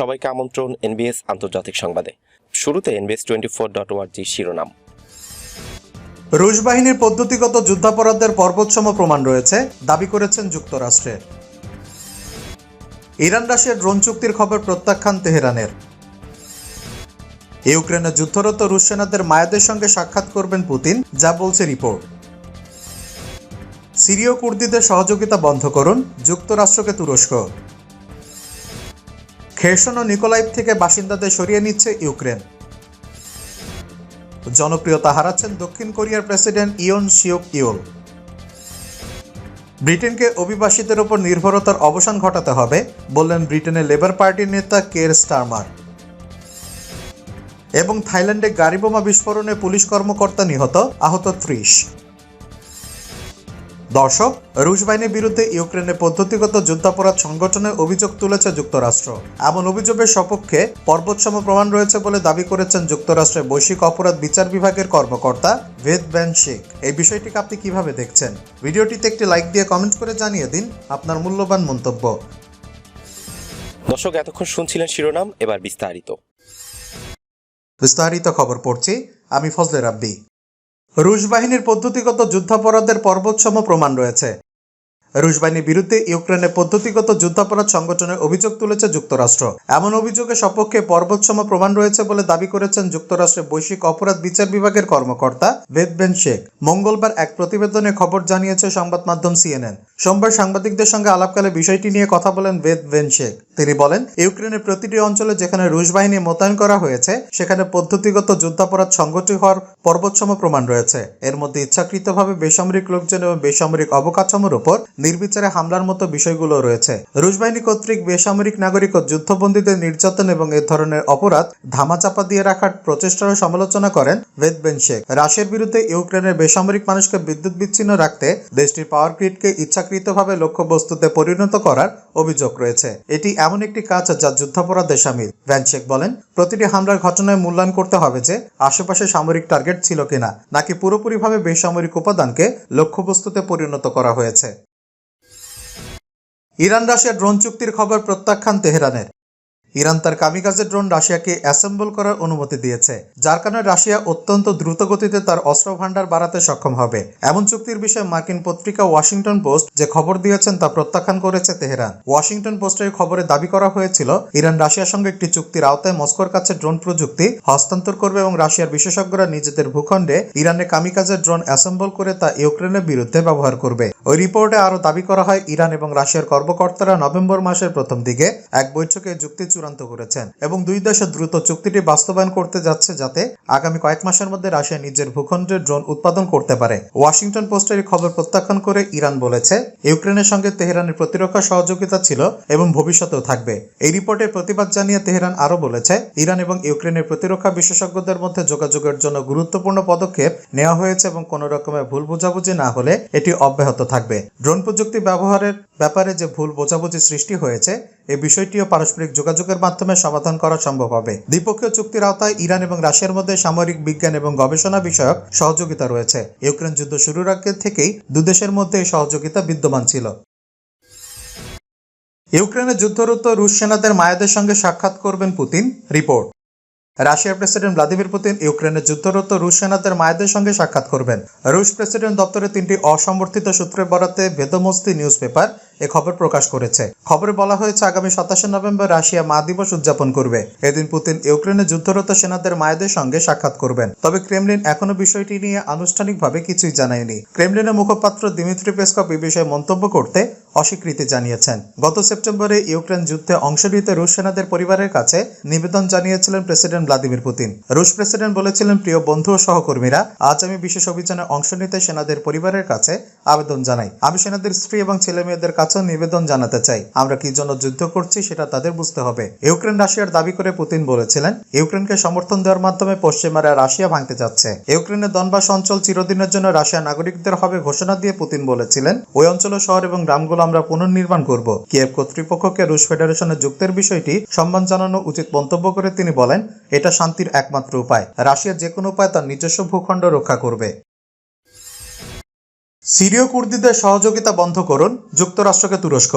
সবাইকে আমন্ত্রণ এনবিএস আন্তর্জাতিক সংবাদে। শুরুতে এনবিএস টোয়েন্টি ফোর ডট ওয়ার্জি শিরোনাম। রুশ বাহিনীর পদ্ধতিগত যুদ্ধাপরাধের পর্বতসম প্রমাণ রয়েছে, দাবি করেছেন যুক্তরাষ্ট্রের ইরান রাশিয়ার ড্রোন চুক্তির খবর প্রত্যাখ্যান তেহরানের। ইউক্রেনে যুদ্ধরত রুশ সেনাদের মায়াদের সঙ্গে সাক্ষাৎ করবেন পুতিন, যা বলছে রিপোর্ট। সিরীয় কুর্দিদের সহযোগিতা বন্ধ করুন, যুক্তরাষ্ট্রকে তুরস্ক। খেরসন ও নিকোলাইভ থেকে বাসিন্দাদের সরিয়ে নিচ্ছে ইউক্রেন। জনপ্রিয়তা হারাচ্ছেন দক্ষিণ কোরিয়ার প্রেসিডেন্ট ইয়ন শিওক ইউল। ব্রিটেনকে অভিবাসীদের ওপর নির্ভরতার অবসান ঘটাতে হবে, বললেন ব্রিটেনের লেবার পার্টির নেতা কের স্টারমার। এবং থাইল্যান্ডে গাড়ি বোমা বিস্ফোরণে পুলিশ কর্মকর্তা নিহত, আহত ত্রিশ। দর্শক রুশ বাহিনীর বিরুদ্ধে ইউক্রেনের পদ্ধতিগত যুদ্ধাপরাধ সংগঠনের অভিযোগ তুলেছে যুক্তরাষ্ট্র। এমন অভিযোগের সপক্ষে পর্বতসম প্রমাণ রয়েছে বলে দাবি করেছেন যুক্তরাষ্ট্রের বৈশ্বিক অপরাধ বিচার বিভাগের কর্মকর্তা ভেদ ব্যান শেখ এই বিষয়টিকে আপনি কীভাবে দেখছেন? ভিডিওটিতে একটি লাইক দিয়ে কমেন্ট করে জানিয়ে দিন আপনার মূল্যবান মন্তব্য। দর্শক এতক্ষণ শুনছিলেন শিরোনাম এবার বিস্তারিত। বিস্তারিত খবর পড়ছি আমি ফজলে রাব্বি। রুশ বাহিনীর পদ্ধতিগত যুদ্ধাপরাধের পর্বতসম প্রমাণ রয়েছে। রুশ বাহিনীর বিরুদ্ধে ইউক্রেনের পদ্ধতিগত যুদ্ধাপরাধ সংগঠনের অভিযোগ তুলেছে যুক্তরাষ্ট্র। এমন অভিযোগের সপক্ষে পর্বতসম প্রমাণ রয়েছে বলে দাবি করেছেন যুক্তরাষ্ট্রের বৈশ্বিক অপরাধ বিচার বিভাগের কর্মকর্তা বেদবেন শেখ। মঙ্গলবার এক প্রতিবেদনে খবর জানিয়েছে সংবাদ মাধ্যম সিএনএন। সোমবার সাংবাদিকদের সঙ্গে আলাপকালে বিষয়টি নিয়ে কথা বলেন বেদ ভেন শেখ। তিনি বলেন, ইউক্রেনের প্রতিটি অঞ্চলে যেখানে রুশ বাহিনী মোতায়েন করা হয়েছে, সেখানে পদ্ধতিগত যুদ্ধাপরাধ সংগঠিত হওয়ার পর্বতসম প্রমাণ রয়েছে। এর মধ্যে ইচ্ছাকৃতভাবে বেসামরিক লোকজন এবং বেসামরিক অবকাঠামোর উপর নির্বিচারে হামলার মতো বিষয়গুলো রয়েছে। রুশ বাহিনী কর্তৃক বেসামরিক নাগরিক ও যুদ্ধবন্দীদের নির্যাতন এবং এ ধরনের অপরাধ ধামাচাপা দিয়ে রাখার প্রচেষ্টারও সমালোচনা করেন ভেদবেন শেখ। রাশিয়ার বিরুদ্ধে ইউক্রেনের বেসামরিক মানুষকে বিদ্যুৎ বিচ্ছিন্ন রাখতে দেশটির পাওয়ার গ্রিডকে ইচ্ছাকৃতভাবে লক্ষ্যবস্তুতে পরিণত করার অভিযোগ রয়েছে। এটি এমন একটি কাজ যা যুদ্ধাপরাধে সামিল। ভ্যান শেখ বলেন, প্রতিটি হামলার ঘটনায় মূল্যায়ন করতে হবে যে আশেপাশে সামরিক টার্গেট ছিল কিনা, নাকি পুরোপুরিভাবে বেসামরিক উপাদানকে লক্ষ্যবস্তুতে পরিণত করা হয়েছে। ইরান রাশিয়া ড্রোন চুক্তির খবর প্রত্যাখ্যান তেহরানের। ইরান তার কামিকাজের ড্রোন রাশিয়াকে অ্যাসেম্বল করার অনুমতি দিয়েছে, যার কারণে রাশিয়া অত্যন্ত দ্রুত গতিতে তার অস্ত্র ভান্ডার বাড়াতে সক্ষম হবে। এমন চুক্তির বিষয়ে মার্কিন পত্রিকা ওয়াশিংটন পোস্ট যে খবর দিয়েছেন তা প্রত্যাখ্যান করেছে তেহরান। ওয়াশিংটন পোস্টের খবরে দাবি করা হয়েছিল, ইরান রাশিয়ার সঙ্গে একটি চুক্তির আওতায় মস্কোর কাছে ড্রোন প্রযুক্তি হস্তান্তর করবে এবং রাশিয়ার বিশেষজ্ঞরা নিজেদের ভূখণ্ডে ইরানে কামিকাজের ড্রোন অ্যাসেম্বল করে তা ইউক্রেনের বিরুদ্ধে ব্যবহার করবে। ওই রিপোর্টে আরও দাবি করা হয়, ইরান এবং রাশিয়ার কর্মকর্তারা নভেম্বর মাসের প্রথম দিকে এক বৈঠকে যুক্তি চূড়ান্ত করেছেন এবং দুই দেশে দ্রুত চুক্তিটি বাস্তবায়ন করতে যাচ্ছে যাতে আগামী কয়েক মাসের মধ্যে রাশিয়া নিজের ভূখণ্ডে ড্রোন উৎপাদন করতে পারে। ওয়াশিংটন পোস্টের খবর প্রত্যাখ্যান করে ইরান বলেছে, ইউক্রেনের সঙ্গে তেহরানের প্রতিরক্ষা সহযোগিতা ছিল এবং ভবিষ্যতেও থাকবে। এই রিপোর্টের প্রতিবাদ জানিয়ে তেহরান আরও বলেছে, ইরান এবং ইউক্রেনের প্রতিরক্ষা বিশেষজ্ঞদের মধ্যে যোগাযোগের জন্য গুরুত্বপূর্ণ পদক্ষেপ নেওয়া হয়েছে এবং কোনো রকমের ভুল বোঝাবুঝি না হলে এটি অব্যাহত থাকবে। ড্রোন প্রযুক্তি ব্যবহারের ব্যাপারে যে ভুল বোঝাবুঝি সৃষ্টি হয়েছে এই বিষয়টিও পারস্পরিক যোগাযোগের মাধ্যমে সমাধান করা সম্ভব হবে। দ্বিপক্ষীয় চুক্তির আওতায় ইরান এবং রাশিয়ার মধ্যে সামরিক বিজ্ঞান এবং গবেষণা বিষয়ক সহযোগিতা রয়েছে। ইউক্রেন যুদ্ধ শুরুর আগে থেকেই দুদেশের মধ্যে এই সহযোগিতা বিদ্যমান ছিল। ইউক্রেনে যুদ্ধরত রুশ সেনাদের মায়াদের সঙ্গে সাক্ষাৎ করবেন পুতিন। রিপোর্ট। রাশিয়ার প্রেসিডেন্ট ভ্লাদিমির পুতিন ইউক্রেনের যুদ্ধরত রুশ সেনাদের মায়েদের সঙ্গে সাক্ষাৎ করবেন। রুশ প্রেসিডেন্ট দপ্তরে তিনটি অসমর্থিত সূত্রের বরাতে বেদমস্তি নিউজ পেপার এ খবর প্রকাশ করেছে। খবরে বলা হয়েছে, আগামী সাতাশে নভেম্বর রাশিয়া মা দিবস উদযাপন করবে। এদিন পুতিন ইউক্রেনে যুদ্ধরত সেনাদের মায়েদের সঙ্গে সাক্ষাৎ করবেন। তবে ক্রেমলিন এখনও বিষয়টি নিয়ে আনুষ্ঠানিকভাবে কিছুই জানায়নি। ক্রেমলিনের মুখপাত্র দিমিত্রি পেসকপ এই বিষয়ে মন্তব্য করতে অস্বীকৃতি জানিয়েছেন। গত সেপ্টেম্বরে ইউক্রেন যুদ্ধে অংশ নিতে রুশ সেনাদের পরিবারের কাছে নিবেদন জানিয়েছিলেন প্রেসিডেন্ট ভ্লাদিমির পুতিন। রুশ প্রেসিডেন্ট বলেছিলেন, প্রিয় বন্ধু ও সহকর্মীরা, আজ আমি বিশেষ অভিযানে অংশ নিতে সেনাদের পরিবারের কাছে আবেদন জানাই। আমি সেনাদের স্ত্রী এবং ছেলে মেয়েদের কাছেও নিবেদন জানাতে চাই। আমরা কি জন্য যুদ্ধ করছি সেটা তাদের বুঝতে হবে। ইউক্রেন রাশিয়ার দাবি করে পুতিন বলেছিলেন, ইউক্রেনকে সমর্থন দেওয়ার মাধ্যমে পশ্চিমারা রাশিয়া ভাঙতে যাচ্ছে। ইউক্রেনের দনবাস অঞ্চল চিরদিনের জন্য রাশিয়া নাগরিকদের হবে ঘোষণা দিয়ে পুতিন বলেছিলেন, ওই অঞ্চল শহর এবং গ্রামগুলো আমরা পুনর্নির্মাণ করব। কিয়েভ কর্তৃপক্ষকে রুশ ফেডারেশনে যুক্তের বিষয়টি সম্মান জানানো উচিত মন্তব্য করে তিনি বলেন এটা শান্তির একমাত্র উপায়। রাশিয়া যে কোনো উপায় তার নিজস্ব ভূখণ্ড রক্ষা করবে। সিরীয় কুর্দিদের সহযোগিতা বন্ধ করুন, যুক্তরাষ্ট্রকে তুরস্ক।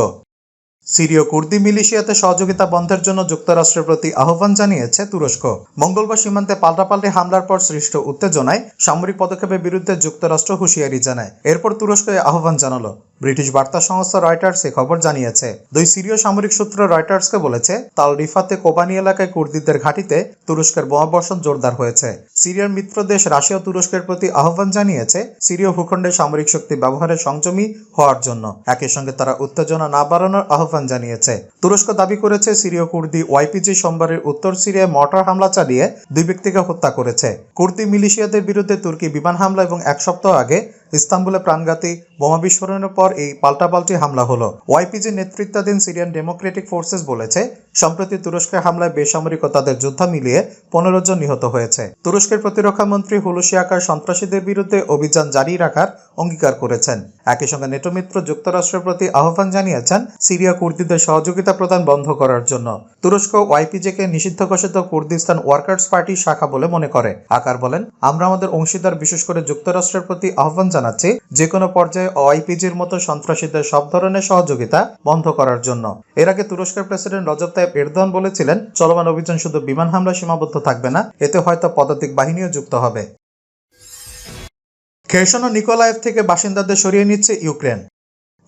সিরীয় কুর্দি মিলিশিয়াতে সহযোগিতা বন্ধের জন্য যুক্তরাষ্ট্রের প্রতি আহ্বান জানিয়েছে তুরস্ক। মঙ্গলবার সীমান্তে পাল্টাপাল্টি হামলার পর সৃষ্ট উত্তেজনায় সামরিক পদক্ষেপের বিরুদ্ধে যুক্তরাষ্ট্র হুঁশিয়ারি জানায়। এরপর তুরস্ক আহ্বান জানালো। ব্রিটিশ বার্তা সংস্থা রয়টার্স এ খবর জানিয়েছে। দুই সিরীয় সামরিক সূত্র রয়টার্সকে বলেছে, তাল রিফাতে কোবানি এলাকায় কুর্দিদের ঘাঁটিতে তুরস্কের বোমাবর্ষণ জোরদার হয়েছে। সিরিয়ার মিত্র দেশ রাশিয়া তুরস্কের প্রতি আহ্বান জানিয়েছে, সিরীয় ভূখণ্ডে সামরিক শক্তি ব্যবহারে সংযমী হওয়ার জন্য। একই সঙ্গে তারা উত্তেজনা না বাড়ানোর আহ্বান জানিয়েছে। তুরস্ক দাবি করেছে সিরীয় কুর্দি ওয়াইপিজি সোমবারের উত্তর সিরিয়ায় মর্টার হামলা চালিয়ে দুই ব্যক্তিকে হত্যা করেছে। কুর্দি মিলিশিয়াদের বিরুদ্ধে তুর্কি বিমান হামলা এবং এক সপ্তাহ আগে ইস্তাম্বুলে প্রাণঘাতী বোমা বিস্ফোরণের পর এই পাল্টাপাল্টি হামলা হলো। ওয়াইপিজি নেতৃত্বাধীন সিরিয়ান ডেমোক্রেটিক ফোর্সেস বলেছে, সম্প্রতি তুরস্কের হামলায় বেসামরিক ও তাদের যোদ্ধা মিলিয়ে পনেরো জন নিহত হয়েছে। তুরস্কের প্রতিরক্ষা মন্ত্রী হুলুসি আকার সন্ত্রাসীদের বিরুদ্ধে অভিযান জারি রাখার অঙ্গীকার করেছেন। একই সঙ্গে নেটো মিত্র যুক্তরাষ্ট্রের প্রতি আহ্বান জানিয়েছেন সিরিয়া কুর্দিদের সহযোগিতা প্রদান বন্ধ করার জন্য। তুরস্ক ওয়াইপিজেকে নিষিদ্ধ ঘোষিত কুর্দিস্তান ওয়ার্কার্স পার্টি শাখা বলে মনে করে। আকার বলেন, আমরা আমাদের অংশীদার বিশেষ করে যুক্তরাষ্ট্রের প্রতি আহ্বান জানাচ্ছি যে কোনো পর্যায়ে ওআইপিজির মতো সন্ত্রাসীদের সব ধরনের সহযোগিতা বন্ধ করার জন্য। এর আগে তুরস্কের প্রেসিডেন্ট রজব তাইব এরদোয়ান বলেছিলেন, চলমান অভিযান শুধু বিমান হামলা সীমাবদ্ধ থাকবে না, এতে হয়তো পদাতিক বাহিনীও যুক্ত হবে। খেরসন ও নিকোলায়েভ থেকে বাসিন্দাদের সরিয়ে নিচ্ছে ইউক্রেন।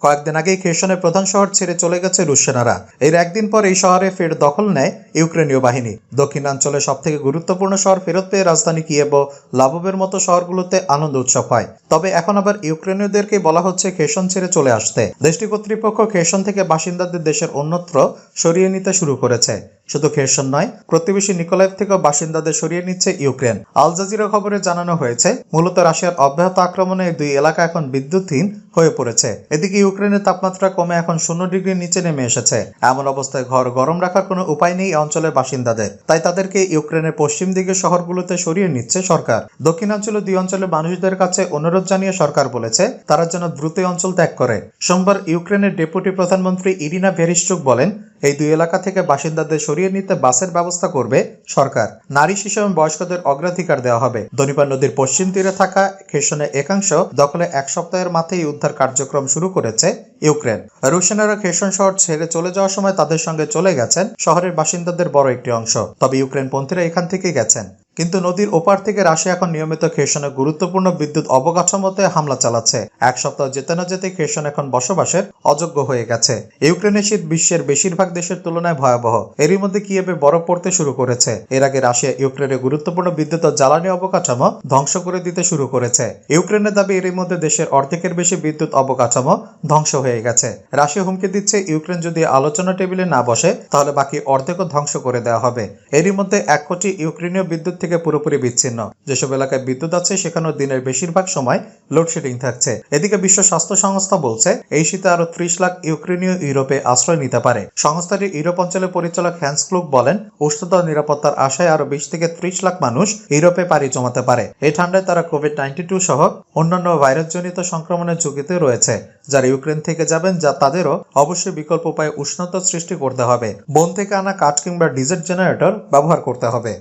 কয়েকদিন আগেই খেরসনের প্রধান শহর ছেড়ে চলে গেছে রুশ সেনারা। এর একদিন পর এই শহরে ফের দখল নেয় ইউক্রেনীয় বাহিনী। দক্ষিণাঞ্চলে সব থেকে গুরুত্বপূর্ণ শহর ফেরত পেয়ে রাজধানী কিয়েব লাভবের মতো শহরগুলোতে আনন্দ উৎসব হয়। তবে এখন আবার ইউক্রেনীয়দেরকে বলা হচ্ছে খেসন ছেড়ে চলে আসতে। দেশটি কর্তৃপক্ষ খেসন থেকে বাসিন্দাদের দেশের অন্যত্র সরিয়ে নিতে শুরু করেছে। শুধু খেরসন নয়, প্রতিবেশী নিকোলাইভ থেকেও বাসিন্দাদের সরিয়ে নিচ্ছে ইউক্রেন। আল জাজিরা খবরে জানানো হয়েছে, মূলত রাশিয়ার অব্যাহত আক্রমণে দুই এলাকা এখন বিদ্যুৎহীন হয়ে পড়েছে। এদিকে ইউক্রেনের তাপমাত্রা কমে এখন শূন্য ডিগ্রির নিচে নেমে এসেছে। এমন অবস্থায় ঘর গরম রাখার কোনো উপায় নেই অঞ্চলের বাসিন্দাদের। তাই তাদেরকে ইউক্রেনের পশ্চিম দিকের শহরগুলোতে সরিয়ে নিচ্ছে সরকার। দক্ষিণাঞ্চলে দুই অঞ্চলের মানুষদের কাছে অনুরোধ জানিয়ে সরকার বলেছে, তারা যেন দ্রুত অঞ্চল ত্যাগ করে। সোমবার ইউক্রেনের ডেপুটি প্রধানমন্ত্রী ইরিনা ভেরিস্টুক বলেন এই দুই এলাকা থেকে বাসিন্দাদের সরিয়ে নিতে বাসের ব্যবস্থা করবে সরকার। নারী, শিশু এবং বয়স্কদের অগ্রাধিকার দেওয়া হবে। দনিপা নদীর পশ্চিম তীরে থাকা খেসনের একাংশ দখলে এক সপ্তাহের মাথায় উদ্ধার কার্যক্রম শুরু করেছে ইউক্রেন। রুশেনারা খেসন শহর ছেড়ে চলে যাওয়ার সময় তাদের সঙ্গে চলে গেছেন শহরের বাসিন্দাদের বড় একটি অংশ। তবে ইউক্রেন পন্থীরা এখান থেকে গেছেন। কিন্তু নদীর ওপার থেকে রাশিয়া এখন নিয়মিত খেসনে গুরুত্বপূর্ণ বিদ্যুৎ অবকাঠামোতে হামলা চালাচ্ছে। এক সপ্তাহ যেতে না যেতে খেসন এখন বসবাসের অযোগ্য হয়ে গেছে। ইউক্রেনের শীত বিশ্বের বেশিরভাগ দেশের তুলনায় ভয়াবহ। এরই মধ্যে কিয়েবে বরফ পড়তে শুরু করেছে। এর আগে রাশিয়া ইউক্রেনের গুরুত্বপূর্ণ বিদ্যুৎ ও জ্বালানি অবকাঠামো ধ্বংস করে দিতে শুরু করেছে। ইউক্রেনের দাবি এরই মধ্যে দেশের অর্ধেকের বেশি বিদ্যুৎ অবকাঠামো ধ্বংস হয়ে গেছে। রাশিয়া হুমকি দিচ্ছে ইউক্রেন যদি আলোচনা টেবিলে না বসে, তাহলে বাকি অর্ধেকও ধ্বংস করে দেওয়া হবে। এরই মধ্যে এক কোটি ইউক্রেনীয় বিদ্যুৎ থেকে পুরোপুরি বিচ্ছিন্ন। যেসব এলাকায় বিদ্যুৎ আছে, সেখানেও দিনের বেশিরভাগ সময় লোডশেডিং থাকছে। এদিকে বিশ্ব স্বাস্থ্য সংস্থা বলছে, এই শীতে আরও ত্রিশ লাখ ইউক্রেনীয় ইউরোপে আশ্রয় নিতে পারে। সংস্থাটির ইউরোপ অঞ্চলের পরিচালক হ্যান্স ক্লুক বলেন উষ্ণতা নিরাপত্তার আশায় আরও বিশ থেকে ত্রিশ লাখ মানুষ ইউরোপে পাড়ি জমাতে পারে। এই ঠান্ডায় তারা কোভিড নাইন্টি টু সহ অন্যান্য ভাইরাসজনিত সংক্রমণের ঝুঁকিতে রয়েছে, যারা ইউক্রেন থেকে যাবেন, যা তাদেরও অবশ্যই বিকল্প উপায়ে উষ্ণতা সৃষ্টি করতে হবে। বন থেকে আনা কাঠ কিংবা ডিজেল জেনারেটর ব্যবহার করতে হবে।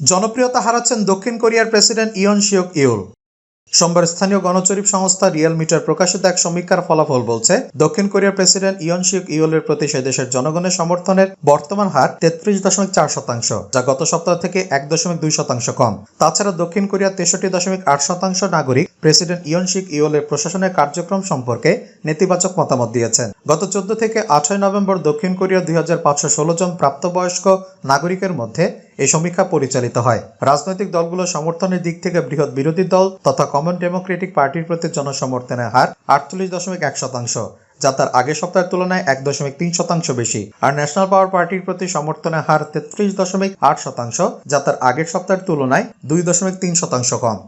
জনপ্রিয়তা হারাচ্ছেন দক্ষিণ কোরিয়ার প্রেসিডেন্ট ইয়ন শিওক ইউল। সোমবার স্থানীয় গণচরিপ সংস্থা রিয়েল মিটার প্রকাশিত এক সমীক্ষার ফলাফল বলছে, দক্ষিণ কোরিয়ার প্রেসিডেন্ট ইয়ন শিওক ইউলের প্রতি সে দেশের জনগণের সমর্থনের বর্তমান হার তেত্রিশ দশমিক চার শতাংশ, যা গত সপ্তাহ থেকে এক দশমিক দুই শতাংশ কম। তাছাড়া দক্ষিণ কোরিয়ার তেষট্টি দশমিক আট শতাংশ নাগরিক প্রেসিডেন্ট ইয়ন শিক ইউলের প্রশাসনের কার্যক্রম সম্পর্কে নেতিবাচক মতামত দিয়েছেন। গত চোদ্দ থেকে আঠারোই নভেম্বর দক্ষিণ কোরিয়া দুই হাজার পাঁচশো ষোলো জন প্রাপ্তবয়স্ক নাগরিকের মধ্যে এই সমীক্ষা পরিচালিত হয়। রাজনৈতিক দলগুলোর সমর্থনের দিক থেকে বৃহৎ বিরোধী দল তথা কমন ডেমোক্রেটিক পার্টির প্রতি জনসমর্থনের হার আটচল্লিশ দশমিক এক শতাংশ, যা তার আগের সপ্তাহের তুলনায় এক দশমিক তিন শতাংশ বেশি। আর ন্যাশনাল পাওয়ার পার্টির প্রতি সমর্থনের হার তেত্রিশ দশমিক আট শতাংশ, যা তার আগের সপ্তাহের তুলনায় দুই দশমিক তিন শতাংশ কম।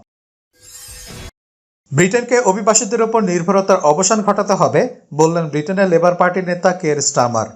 ব্রিটেনকে অভিবাসীদের ওপর নির্ভরতার অবসান ঘটাতে হবে, বললেন ব্রিটেনের লেবার পার্টির নেতা কের স্টামার।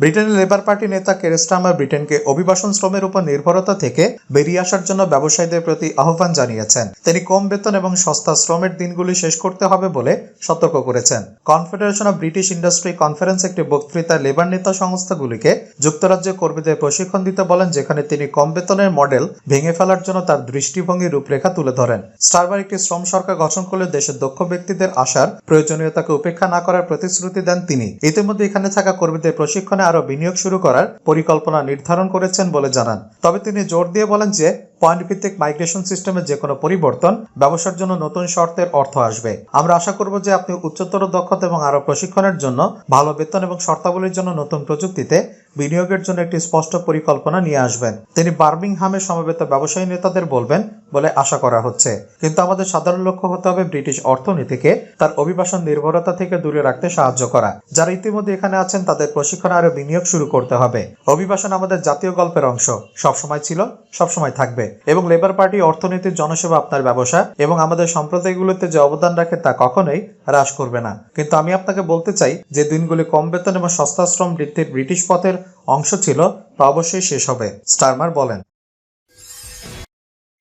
ব্রিটেনের লেবার পার্টি নেতা কেরেস্টামার ব্রিটেনকে অভিবাসন শ্রমের উপর নির্ভরতা থেকে বেরিয়ে আসার জন্য ব্যবসায়ীদের প্রতি আহ্বান জানিয়েছেন। তিনি কম বেতন এবং সস্তা শ্রমের দিনগুলি শেষ করতে হবে বলে সতর্ক করেছেন। Confederation of British industry conference একটি বক্তৃতায় লেবার নেতা সংস্থাগুলিকে যুক্তরাজ্যে কর্মীদের প্রশিক্ষণ দিতে বলেন, যেখানে তিনি কম বেতনের মডেল ভেঙে ফেলার জন্য তার দৃষ্টিভঙ্গি রূপরেখা তুলে ধরেন। স্টারবার একটি শ্রম সরকার গঠন করলে দেশের দক্ষ ব্যক্তিদের আসার প্রয়োজনীয়তাকে উপেক্ষা না করার প্রতিশ্রুতি দেন তিনি। ইতিমধ্যে এখানে থাকা কর্মীদের প্রশিক্ষণে আরও বিনিয়োগ শুরু করার পরিকল্পনা নির্ধারণ করেছেন বলে জানান। তবে তিনি জোর দিয়ে বলেন যে পয়েন্ট ভিত্তিক মাইগ্রেশন সিস্টেমের যে কোনো পরিবর্তন ব্যবসার জন্য নতুন শর্তের অর্থ আসবে। আমরা আশা করব যে আপনি উচ্চতর দক্ষতা এবং আরও প্রশিক্ষণের জন্য ভালো বেতন এবং শর্তাবলীর জন্য নতুন প্রযুক্তিতে বিনিয়োগের জন্য একটি স্পষ্ট পরিকল্পনা নিয়ে আসবেন। তিনি বার্মিংহামে সমবেত ব্যবসায়ী নেতাদের বলবেন বলে আশা করা হচ্ছে। কিন্তু আমাদের সাধারণ লক্ষ্য হতে হবে ব্রিটিশ অর্থনীতিকে তার অভিবাসন নির্ভরতা থেকে দূরে রাখতে সাহায্য করা। যারা ইতিমধ্যে এখানে আছেন, তাদের প্রশিক্ষণ আরও বিনিয়োগ শুরু করতে হবে। অভিবাসন আমাদের জাতীয় গল্পের অংশ। সবসময় ছিল, সবসময় থাকবে। এবং লেবার পার্টি অর্থনীতির জনসেবা আপনার ব্যবসা এবং আমাদের সম্প্রদায়গুলোতে যে অবদান রাখে তা কখনোই হ্রাস করবে না। কিন্তু আমি আপনাকে বলতে চাই, যে দিনগুলি কম বেতন এবং সস্তা শ্রম বৃদ্ধির ব্রিটিশ পথের অংশ ছিল, তা অবশ্যই শেষ হবে, স্টারমার বলেন।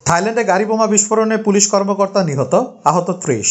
থাইল্যান্ডে গাড়ি বোমা বিস্ফোরণে পুলিশ কর্মকর্তা নিহত, আহত ত্রিশ।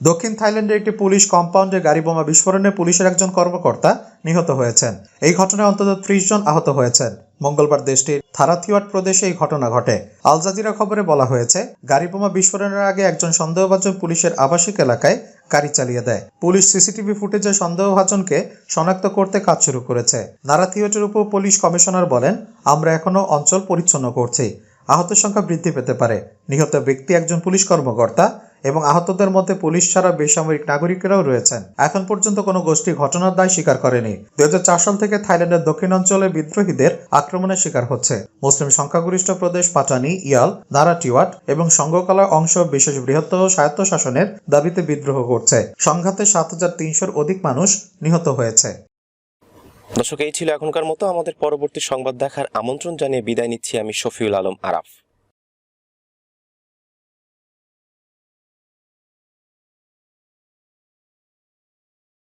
দক্ষিণ থাইল্যান্ডের একটি পুলিশ কম্পাউন্ডে গাড়ি বোমা বিস্ফোরণে পুলিশের একজন কর্মকর্তা নিহত হয়েছেন। এই ঘটনায় অন্তত ত্রিশ জন আহত হয়েছেন। মঙ্গলবার দেশটির থারাথিওয়াট প্রদেশে এই ঘটনা ঘটে। আল জাজিরা খবরে বলা হয়েছে, গাড়ি বোমা বিস্ফোরণের আগে একজন সন্দেহভাজন পুলিশের আবাসিক এলাকায় গাড়ি চালিয়ে দেয়। পুলিশ সিসিটিভি ফুটেজে সন্দেহভাজনকে শনাক্ত করতে কাজ শুরু করেছে। নারাথিওটের উপর পুলিশ কমিশনার বলেন, আমরা এখনও অঞ্চল পরিচ্ছন্ন করছি। আহতের সংখ্যা বৃদ্ধি পেতে পারে। নিহত ব্যক্তি একজন পুলিশ কর্মকর্তা এবং আহতদের মধ্যে পুলিশ ছাড়া বেসামরিক নাগরিকেরাও রয়েছেন। এখন পর্যন্ত কোনো গোষ্ঠী ঘটনার দায় স্বীকার করেনি। দুই সাল থেকে থাইল্যান্ডের দক্ষিণ অঞ্চলে বিদ্রোহীদের আক্রমণের শিকার হচ্ছে। মুসলিম সংখ্যাগরিষ্ঠ প্রদেশ পাটানি, ইয়াল, নারাটিওয়াট এবং সংঘকলা অংশ বিশেষ বৃহত্তর স্বায়ত্ত শাসনের দাবিতে বিদ্রোহ করছে। সংঘাতে সাত হাজার তিনশোর অধিক মানুষ নিহত হয়েছে। দর্শক, এই ছিল এখনকার মতো। আমাদের পরবর্তী সংবাদ দেখার আমন্ত্রণ জানিয়ে বিদায় নিচ্ছি আমি শফিউল আলম আরাফ।